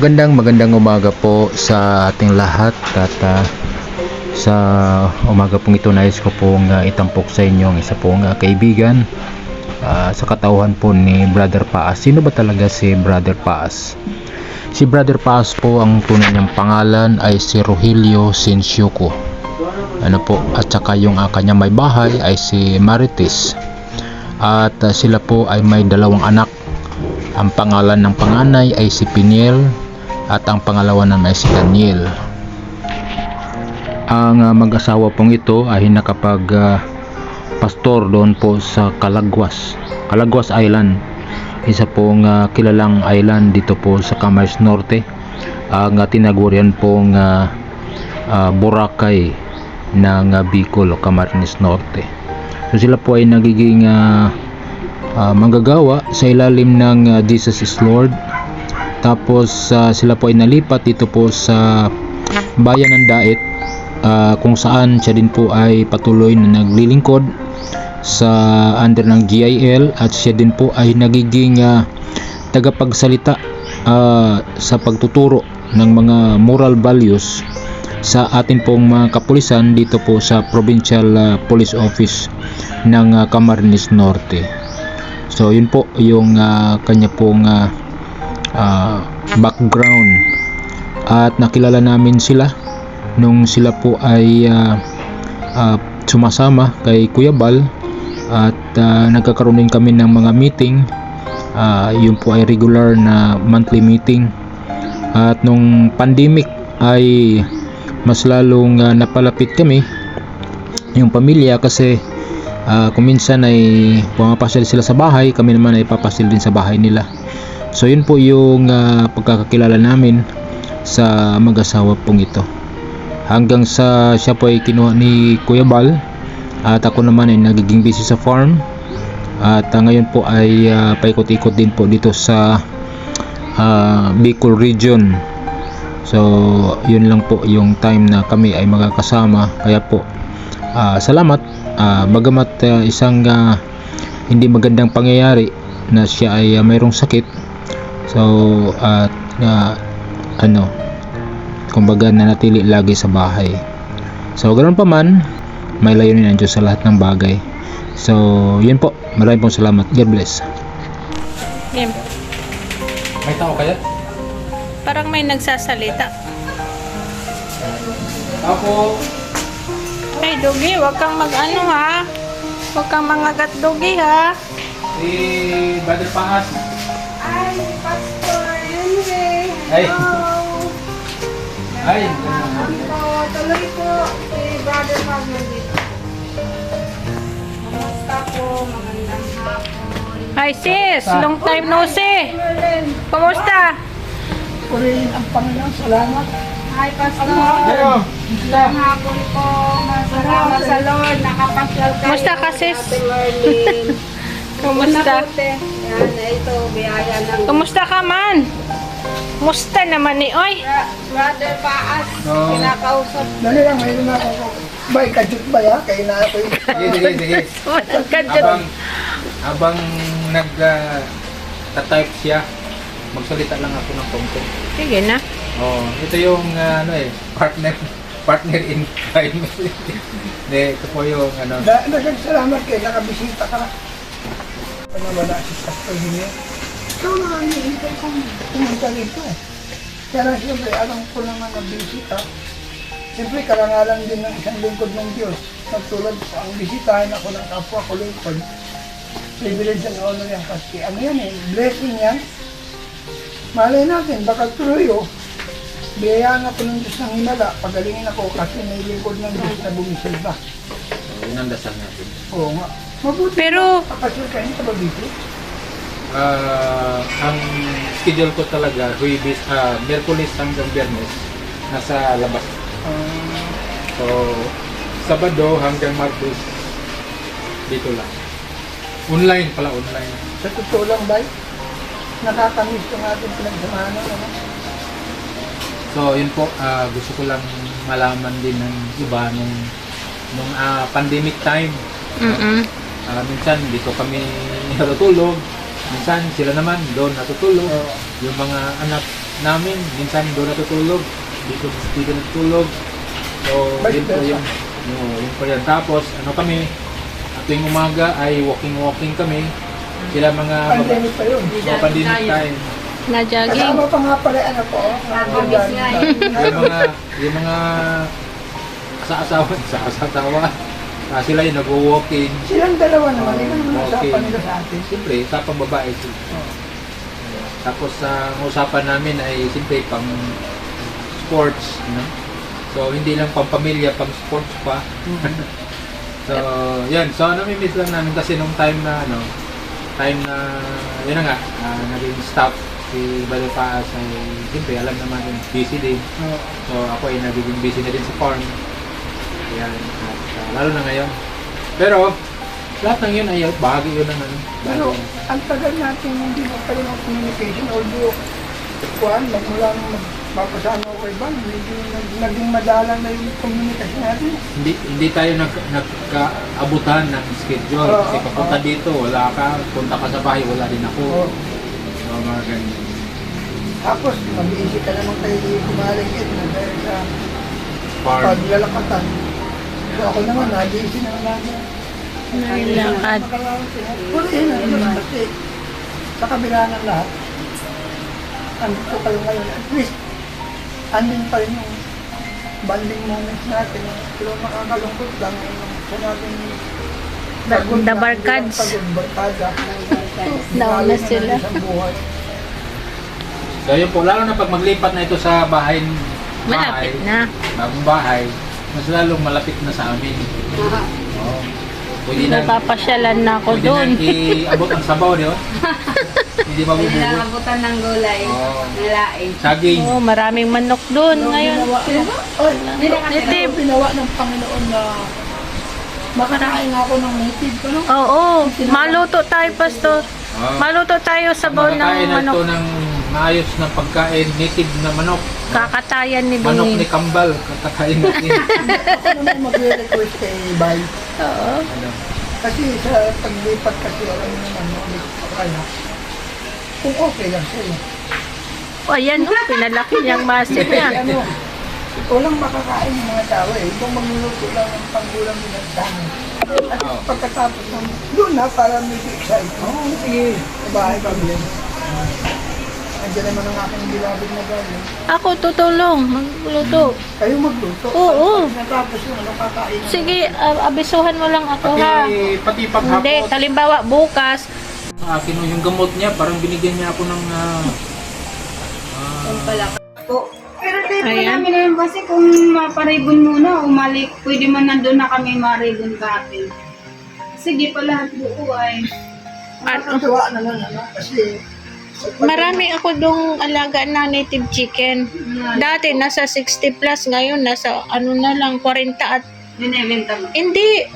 Magandang magandang umaga po sa ating lahat at ah, sa umaga pong ito nais ko pong ah, itampok sa inyo ang isa pong ah, kaibigan ah, sa katauhan po ni Brother Paas. Sino ba talaga si Brother Paas? Si Brother Paas po ang tunay niyang pangalan ay si Rogelio Sinsyuko. Ano po at saka yung uh, kanya may bahay ay si Marites. At ah, sila po ay may dalawang anak ang pangalan ng panganay ay si Piniel at ang pangalawa naman ay si Daniel. Ang ah, mag-asawa pong ito ay nakapag ah, pastor doon po sa Calagwas, Calagwas Island. Isa pong ah, kilalang island dito po sa Camarines Norte. Ang uh, tinagurian pong ah, ah, Boracay ng ah, Bicol Camarines Norte. So sila po ay nagiging ah, ah, manggagawa sa ilalim ng ah, Jesus is Lord. Tapos ah, sila po ay nalipat dito po sa bayan ng Daet ah, kung saan siya din po ay patuloy na naglilingkod sa under ng GIL at siya din po ay nagiging ah, tagapagsalita ah, sa pagtuturo ng mga moral values sa atin pong mga kapulisan dito po sa Provincial ah, Police Office ng ah, Camarines Norte. So yun po yung ah, kanya pong ah, ah, background. At nakilala namin sila nung sila po ay ah, ah, sumasama kay Kuya Bal. At ah, nagkakaroon din kami ng mga meeting. Ah, yun po ay regular na monthly meeting. At nung pandemic ay mas lalong ah, napalapit kami yung pamilya kasi ah, kung minsan ay pumapasyal sila sa bahay kami naman ay papasyal din sa bahay nila so yun po yung ah, pagkakakilala namin sa mag-asawa pong ito. Hanggang sa siya po ay kinuha ni Kuya Bal at ako naman ay nagiging busy sa farm. At ah, ngayon po ay ah, paikot-ikot din po dito sa ah, Bicol region. So yun lang po yung time na kami ay magkakasama. Kaya po ah, salamat. Ah, bagamat ah, isang ah, hindi magandang pangyayari na siya ay ah, mayroong sakit so at ah, ano kumbaga nanatili lagi sa bahay so ganoon pa man may layunin ang Diyos sa lahat ng bagay so yun po maraming pong salamat God bless Game. may tao kaya? Parang may nagsasalita. ako Hey, Dugi, wag kang mag-ano ha. Wag kang mangagat, Dugi ha. si Brother Pangas Pastor Henry. Ay. Hello. ay Ito, tuloy po si Brother Magno dito. Kamusta po? Magandang hapon. Hi sis, long time no see. Kumusta? purihin ang Panginoon. Salamat. Hi, Pastor. Hello. Magandang hapon po. Masalamat sa Lord. Nakapasyal kayo. Kumusta ka, sis? Mabuti. Yan, ito, biyaya ng Kumusta ka man? Kumusta naman ni Oy? Bra- Brother Paas. Oo. Kinakausap Dali lang, mayroon na ako. Bay, kajut ba ya? Kaya na ako sige sige sige Kadyan. habang habang nag ah, ta-type siya magsalita lang ako ng konti Sige na. oh ito yung ah, ano eh partner partner in crime ito po yung ano Da, nagsagsalamat kayo, nakabisita ka. Ano ba na si Pastor Hine? Ikaw na ang hihintay kong pumunta rito eh. Kaya lang siyempre, alam ko naman na busy ka. Siyempre, karangalan din ng isang lingkod ng Diyos. Nagtulad sa ang bisitahin ako ng kapwa ko lingkod. Privilege and honor yan kasi ano yan eh, blessing yan. Malay natin, baka tuloy oh. Biyayaan ako ng Diyos ng himala, pagalingin ako kasi may lingkod ng Diyos na bumisilba. so, yun ang dasal natin Oo nga. Mabuti. Pero, Kapasyon ka niya ba dito? Ah, ang schedule ko talaga Huwebes, ah, Merkulis hanggang Biyernes nasa labas Ah, so Sabado hanggang Martes dito lang online pala online sa totoo lang, bay, nakakamiss yung ating pinagsamahan ano. So, yun po, ah, gusto ko lang malaman din ng iba nung, nung ah, pandemic time. mm Ah, minsan, dito kami natutulog. Minsan, sila naman doon natutulog. Oo. Yung mga anak namin. Minsan doon natutulog. Dito, dito natutulog. So, yun po yung, yun, yun po yan. Tapos, ano kami, at tuwing umaga ay walking-walking kami. Sila mga Pandemic pa yun. mga pandemic time. Na-jogging. Kasama pa nga pala ano po. Nagpapis nga eh. yung mga yung mga sa asawa sa asawa ah, sila yung nag-walking Silang dalawa naman, ito naman Okay. usapan nila sa atin. siyempre usapang babae sila. tapos sa usapan namin ay siyempre pang sports no? so hindi lang pang pamilya pang sports pa so yan so nami-miss lang namin kasi nung time na ano time na yun na nga ah, naging staff si Balopaas ay siyempre alam naman yung busy din. So ako ay nagiging busy na din sa farm. Ayan, at uh, lalo na ngayon. Pero lahat ng yun ay bahagi yun ng ano. Pero ang tagal natin hindi mo pa rin ang communication, although kuhan, magmula nung magpapasama ko iba, medyo nag- naging madalang na yung communication natin. hindi hindi tayo nag nagkaabutan ng schedule Oo, kasi papunta oo. dito wala ka punta ka sa bahay wala din ako Oo. so mga ganyan Tapos, mag-iisip ka naman kay kumaligid na dahil sa farm paglalakatan. So ako naman, nag-iisip na namin. Nilakad. Puro yun, ano naman kasi sa kabila ng lahat, andito kayo ngayon. At least, andin pa rin yung banding moments natin. Pero makakalungkot lang yung sinabing the barkads. Nauna sila. so yun po lalo na pag maglipat na ito sa bahay bahay Malapit na. bagong bahay mas lalong malapit na sa amin Oo. pwede na Napapasyalan na ako pwede doon. na iabot ang sabaw di ba hindi Pwede mabubugot na abutan ng gulay. Oo. Nalain. saging Oh, maraming manok doon ngayon. Oy, Hindi na kasi ito yung pinawa ng Panginoon na makakain ako ng native ko. No? Oo, maluto tayo, Pastor. Oo. Maluto tayo sa bowl Makakain ng na ito manok. ng maayos na pagkain, native na manok. Kakatayan ni Manok ni. Kambal, kakakain natin. Ako naman magre-request kay Bay. Oo. ano, Kasi sa paglipat kasi alam mo no, pa kaya. Kung okay lang sa'yo. O, ayan, oh, pinalaki niyang masin Kasi niya. ano, walang makakain ng mga tao eh. Ibang magluluto lang ng panggulang binagdahan. At Oo. pagkatapos ng doon na para medyo excited. Oo, oh, sige. Sa bahay kami. Andiyan naman ang aking bilabid na galing. Ako tutulong, magluto. Kayo magluto. Oo. Pagkatapos yun, nakakain. Sige, ah, abisuhan mo lang ako ha. pati, pati Hindi, talimbawa bukas, uh, kinu yung gamot niya, parang binigyan niya ako ng ah, ah, Pero tayo Ayan. namin na yun kasi kung maparibon muna, umalik, pwede man nandun na kami maribon kati. Sige pa lahat buo ay. ano, Nakakatuwa naman, ano, kasi marami ako dong alaga na native chicken. Dati nasa 60 plus, ngayon nasa ano na lang, 40 at Binibenta mo. hindi,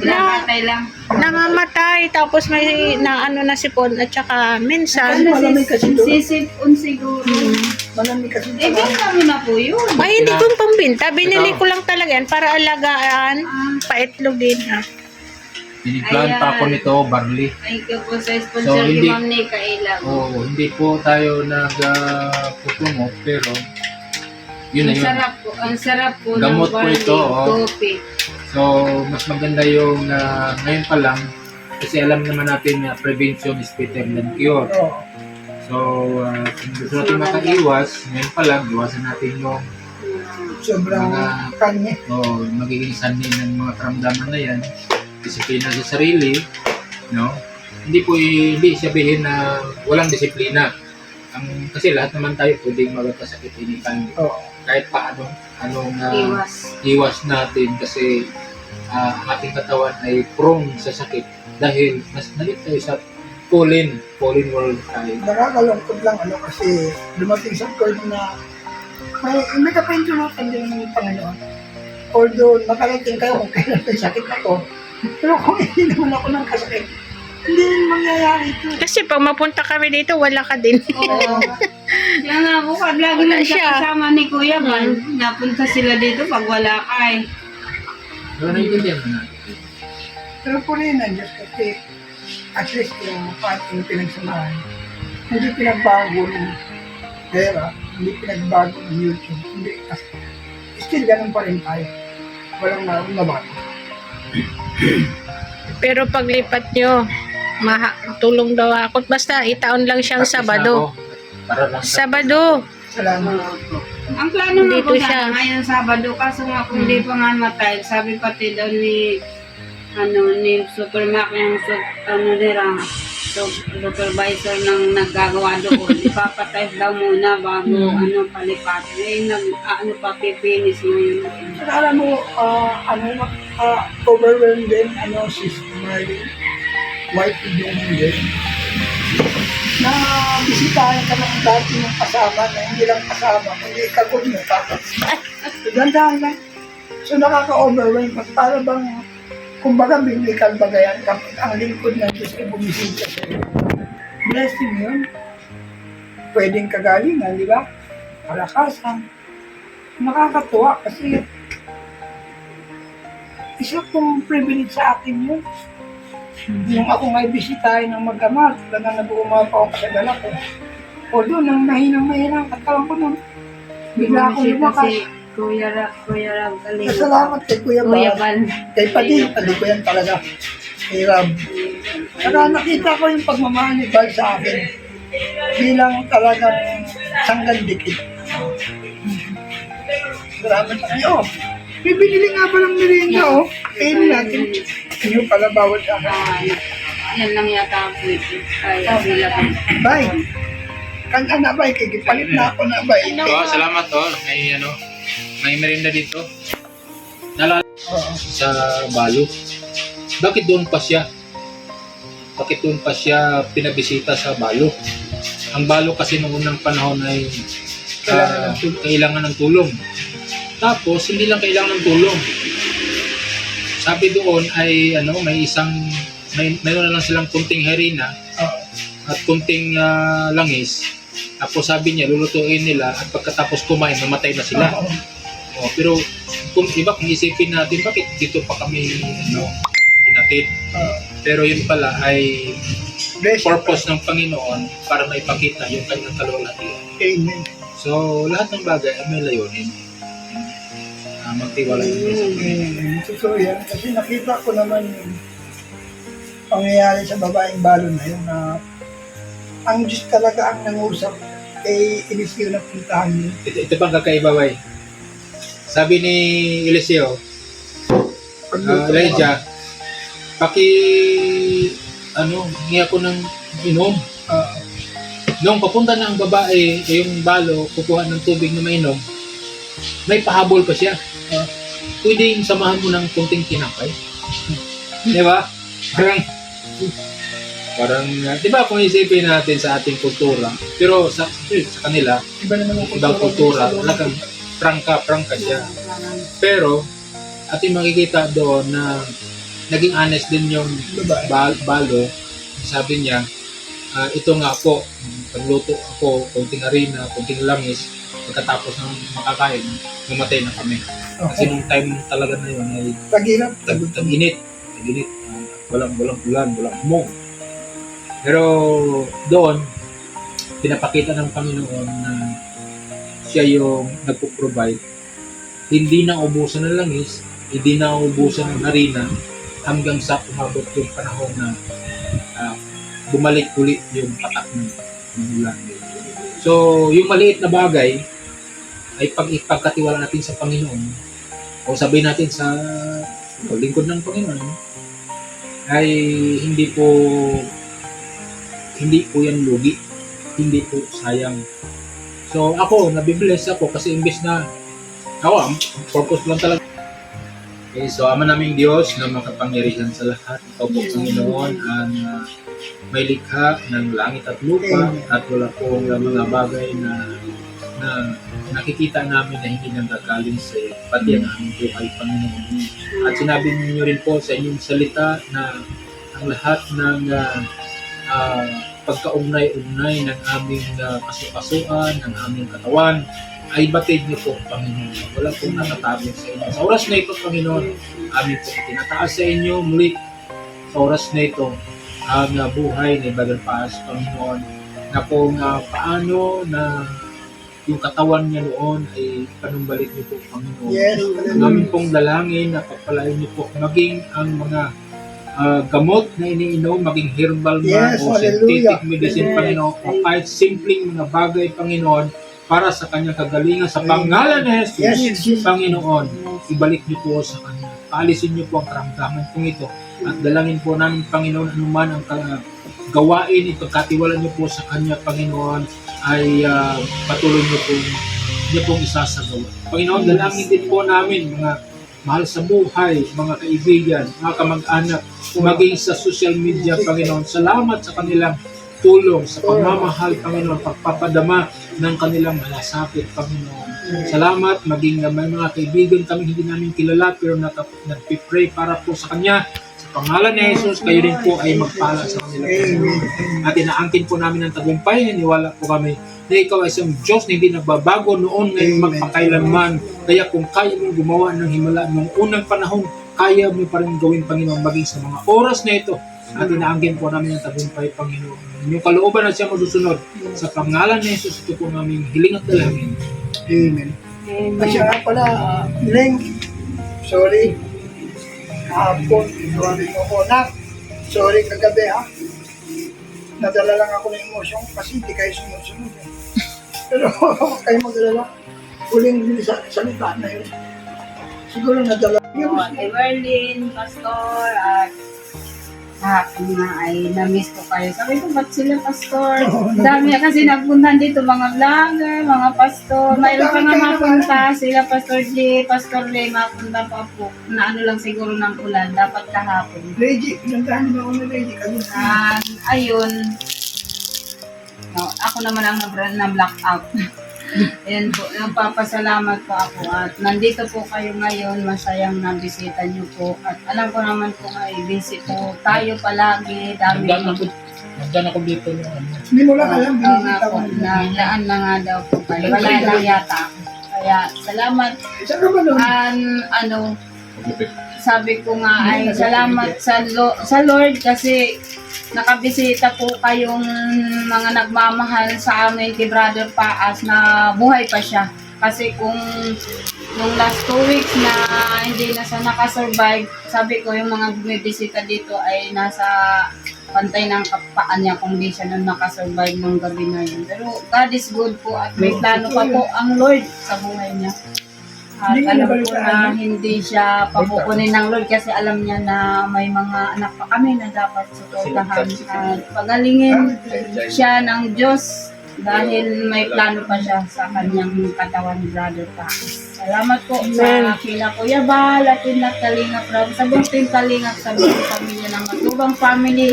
na, Pinapatay lang. namamatay. Tapos may na ano na sipon at saka Kasi minsan, malamig kasi doon. Sisipon siguro. Malamig kasi Eh, doon. na po yun. ay hindi kong pambinta. Binili ko lang talaga yan para alagaan. Ah, Paitlog din ha. Ako Ayan. nito, barley. thank you po sa So, sponsor hindi- ni Ma'am Nika Ilang. Oo, hindi po tayo nag-promote, pero yun na ang yun. sarap po, ang sarap po Gamot ng po barley, ito, oh. coffee. So, mas maganda yung ah, ngayon pa lang, kasi alam naman natin na prevention is better than cure. Oo. So, uh, kung gusto natin makaiwas, ngayon pa lang, iwasan natin yung Sobrang Mga- kanya. oh, magiging sanhi ng mga karamdaman na yan. Disiplina sa sarili, no? Hindi po hindi sabihin na walang disiplina. Ang, kasi lahat naman tayo pwedeng magkasakit anytime. Oo. Kahit pa ano, anong ah, Iwas. iwas natin kasi ah, ang ating katawan ay prone sa sakit dahil mas nalit tayo sa fallen, fallen world tayo. Nakakalungkot lang ano kasi dumating sa point na may, may kapintulutan din ng Panginoon. Although nakarating kayo kung kailan may sakit ako, pero kung hindi naman ako ng kasakit, hindi rin mangyayari ito. Kasi pag mapunta kami dito, wala ka din. Oo. Kaya nga po, pag lagi Wala lang siya. kasama ni Kuya Bal, napunta sila dito pag wala ka eh. Pero naiintindihan mo natin. Pero po rin ang Diyos kasi at least yung ating pinagsamahan, hindi pinagbago ng pera, hindi pinagbago ng YouTube. Hindi, kasi still ganun pa rin tayo. Walang na, nabago. Pero paglipat nyo, maha, tulong daw ako. Basta itaon lang siyang Sabado. Para lang sa Sabado. Salamat. Ang plano nga Dito po siya. sana ngayon Sabado, kaso nga kung hindi pa nga matay, sabi pati daw ni ano ni supermarket yung su, ano nila so, supervisor ng naggagawa doon ipapatay daw muna bago ano palipat eh nag ano pa pipinis ngayon Akala mo, ah, ano, uh, overwhelmed din, ano, si Marley, wife din din. Na bisitahin ka ng dati yung kasama na hindi lang kasama, kundi kagod mo, tapos. Gandahan lang. So nakaka-overwhelm. At para bang, kumbaga, biblical bagayan kapag ang lingkod ng Diyos ay bumisita sa iyo. Blessing yun. Pwedeng kagalingan, di ba? Palakasan. Nakakatuwa kasi isa pong privilege sa akin yun. Yung ako nga'y bisitahin ng mag-ama, talaga nag-uuma pa ako sa dala ko. Although, nang mahinang mahinang katawan ko nun, bigla akong Bumisita lumakas. Kuya Rap, Kuya Rap, Kalinga. Salamat kay Kuya Kuya. Bal. Kay Padi, Padi ko yan talaga. Kay Rab. Saka nakita ko yung pagmamahal ni Bal sa akin. Bilang talagang sanggal dikit. Salamat sa iyo. Bibili nga pa ng merienda, oh. Kainin natin. Iyo pala bawal sa akin. Yan lang yata ang pwede. Ay, pa. Bye. Kan na bay, kay gipalit na ako na bay. Oh, salamat oh. May ano, may merinda dito. Nalala sa Balo. Bakit doon pa siya? Bakit doon pa siya pinabisita sa Balo? Ang Balo kasi noong unang panahon ay Kailangan ah, ng tulong. kailangan ng tulong. Tapos hindi lang kailangan ng tulong. Sabi doon ay ano, may isang may meron na lang silang kunting harina Oo. at kunting ah, langis. Tapos sabi niya, lulutuin nila at pagkatapos kumain, mamatay na sila. Oo. Oh, pero kung iba kung isipin natin bakit dito pa kami ano tinatid. Oo. Pero yun pala ay Bless purpose ng Panginoon para maipakita yung kanyang kalulatian. Amen. So lahat ng bagay ay may layunin. Uh, magtiwala yun sa. Mm, totoo yan. Kasi nakita ko naman yung pangyayari sa babaeng balo na yun na ang Diyos talaga ang nangusap kay Eliseo na puntahan niyo. Ito, ito bang kakaiba bay? Sabi ni Eliseo, uh, Elijah, paki ano, hingi ako ng inom. Ah, Nung papunta ang babae, eh, yung balo, kukuha ng tubig na mainom, may pahabol pa siya. Ah. Pwede yung samahan mo ng kunting tinapay. Di ba? Parang, parang, uh, di ba kung isipin natin sa ating kultura, pero sa, sa kanila, iba naman ang ibang kultura, talagang prangka, prangka siya. Pero, ating makikita doon na naging honest din yung bal balo. Sabi niya, ah, ito nga po, pagluto ako, konting harina, konting langis, pagkatapos ng makakain, mamatay na kami. Kasi Okay. nung time talaga na yun ay Tagirap. tag, tag-init. Tag-init. Ah, walang, walang ulan, walang humong. Pero doon, pinapakita ng Panginoon na siya yung nagpo-provide. Hindi na ubusan ng langis, hindi na ubusan ng harina, hanggang sa umabot yung panahon na ah, bumalik ulit yung patak ng, ulan. So, yung maliit na bagay ay pag ipagkatiwala natin sa Panginoon o sabihin natin sa lingkod ng Panginoon ay hindi po hindi po yan lugi. Hindi po sayang. So ako nabibless ako kasi imbes na ako ang purpose lang talaga. Okay, so ama naming Diyos na makapangyarihan sa lahat ikaw po Panginoon ang ah, may likha ng langit at lupa at wala pong mga bagay na na nakikita namin na hindi nanggagaling sa iyo, pati ang aming buhay, Panginoon. At sinabi niyo rin po sa inyong salita na ang lahat ng uh, uh, pagkaugnay-ugnay ng aming uh, kasukasuan, ng aming katawan, ay batid niyo po, Panginoon. Wala pong nakatago sa inyo. Sa oras na ito, Panginoon, aming po tinataas sa inyo muli sa oras na ito ang uh, buhay ni Brother Paz, Panginoon, na kung uh, paano na yung katawan niya noon ay panumbalik niyo po, Panginoon. Yes, Ang namin pong dalangin na pagpalain niyo po maging ang mga ah, gamot na iniinom, maging herbal man Yes, o hallelujah. synthetic medicine, Yes. Panginoon, o kahit simpleng mga bagay, Panginoon, para sa kanyang kagalingan sa pangalan ni Jesus, Yes. Panginoon, ibalik niyo po sa kanya. Paalisin niyo po ang karamdaman pong ito. At dalangin po namin, Panginoon, anuman ang ka- gawain, ipagkatiwala niyo po sa kanya, Panginoon, ay ah, patuloy niyo po niyo pong isasagawa. Panginoon, dalangin din po namin, mga mahal sa buhay, mga kaibigan, mga kamag-anak, maging sa social media, Panginoon. Salamat sa kanilang tulong, sa pagmamahal, Panginoon, pagpapadama ng kanilang malasakit, Panginoon. Salamat, maging may mga kaibigan kami hindi namin kilala pero nag- nagpipray para po sa Kanya. Sa pangalan ni Jesus, kayo din po ay magpala sa kanila. At inaangkin po namin ang tagumpay, naniwala po kami na ikaw ay isang Diyos na hindi nagbabago noon ngayon Amen. magpakailanman. Kaya kung kaya mo gumawa ng himala noong unang panahon, kaya mo pa rin gawin, Panginoon, maging sa mga oras na ito. At inaangkin po namin ang tagumpay, Panginoon. Yung kalooban na siya masusunod. Sa pangalan ni Jesus, ito po namin hiling at dalangin. Amen. Amen. At siya nga pala, uh, Leng, sorry. Kahapon, sorry ko ko. Nak, sorry kagabi ha. Nadala lang ako ng emosyon kasi hindi kayo sumusunod. Eh. Pero kayo mag-alala. Huling sa salita na yun. Siguro nadala. Oh, Ate Merlin, Pastor, at kahapon nga ay na-miss ko kayo. Sabi ko, ba't sila, Pastor? Dami kasi nagpuntan dito, mga vlogger, mga pastor. Mayroon pa nga mapunta sila, Pastor J, Pastor Ray, mapunta pa po. Na ano lang siguro ng ulan, dapat kahapon. Reggie, pinuntahan niyo ako ni Reggie kanina. And, ayun, no, ako naman ang na- na-blackout. Ayan po, nagpapasalamat po ako at nandito po kayo ngayon, masayang nabisita niyo po at alam ko naman po ay busy po tayo palagi, dami Nagdaan ako, nagdaan ako dito ano. Hindi mo lang alam, Oo nga binibita po, ko. na, daan na nga daw po kayo, wala na yata. Kaya salamat Saan ka ba nun? an ano sabi ko nga ay salamat sa Lo- sa Lord kasi nakabisita po kayong mga nagmamahal sa amin kay Brother Paas na buhay pa siya. Kasi kung nung last two weeks na hindi na siya nakasurvive, sabi ko yung mga bumibisita dito ay nasa pantay ng kapaan niya kung di siya nung nakasurvive nung gabi na yun. Pero God is good po at may plano pa po ang Lord sa buhay niya. At Hindi alam ko na hindi siya papukunin ng Lord kasi alam niya na may mga anak pa kami na dapat suportahan at pagalingin siya ng Diyos dahil may plano pa siya sa kanyang katawan brother pa. Salamat po sa kila Kuya Bal at yung Kalinga Prab. Sa team Kalinga sa buong pamilya ng Matubang Family.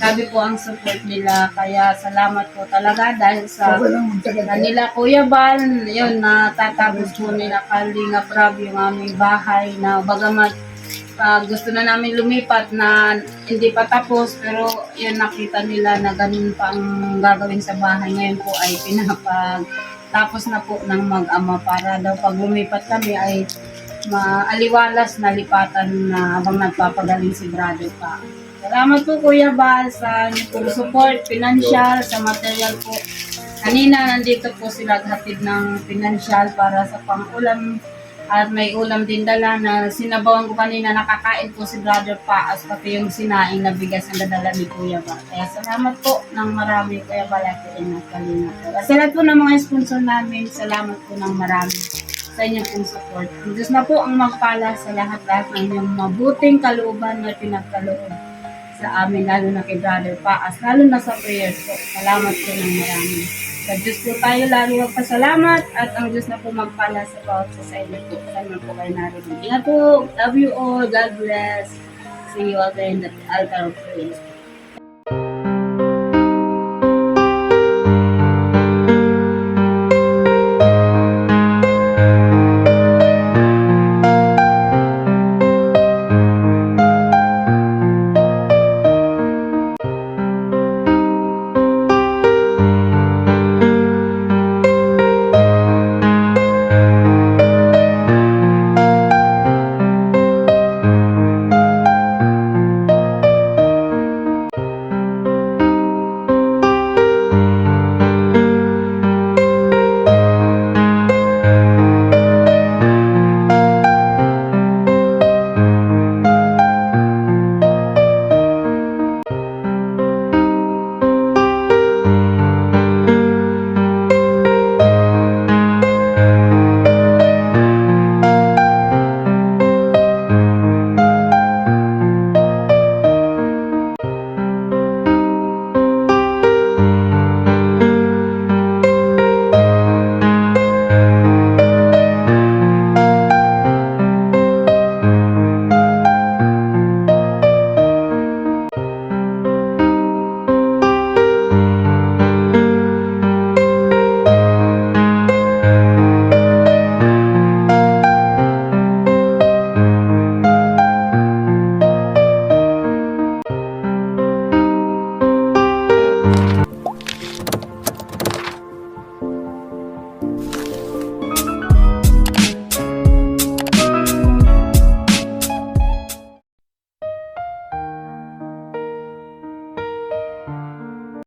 Sabi po ang support nila. Kaya salamat po talaga dahil sa kanila Kuya Bal, yun, natatapos po nila Kalinga Prab yung aming bahay na bagamat ah, gusto na namin lumipat na hindi pa tapos pero yun nakita nila na ganun pa ang gagawin sa bahay ngayon po ay pinapag tapos na po ng mag-ama para daw pag lumipat kami ay maaliwalas na lipatan na habang nagpapagaling si brother pa. Salamat po Kuya Bal sa inyong pong support, financial, sa material po. Kanina nandito po sila hatid ng financial para sa pang-ulam at may ulam din dala na sinabawan ko kanina nakakain po si brother pa as pati yung sinaing na bigas ang dadala ni Kuya Bal. Kaya salamat po ng marami Kuya Bal at Ina Kalina. Sa lahat po ng mga sponsor namin, salamat po ng marami sa inyong pong support. Ang Diyos na po ang magpala sa lahat-lahat ng inyong mabuting kalooban na pinagkaloob sa amin, lalo na kay Brother Paas, lalo na sa prayers po. Salamat po ng marami. Sa Diyos po tayo lagi magpasalamat at ang Diyos na po magpala sa bawat sa inyo po. Saan po kayo narinig. Ingat po. Love you all. God bless. See you again at the altar of praise.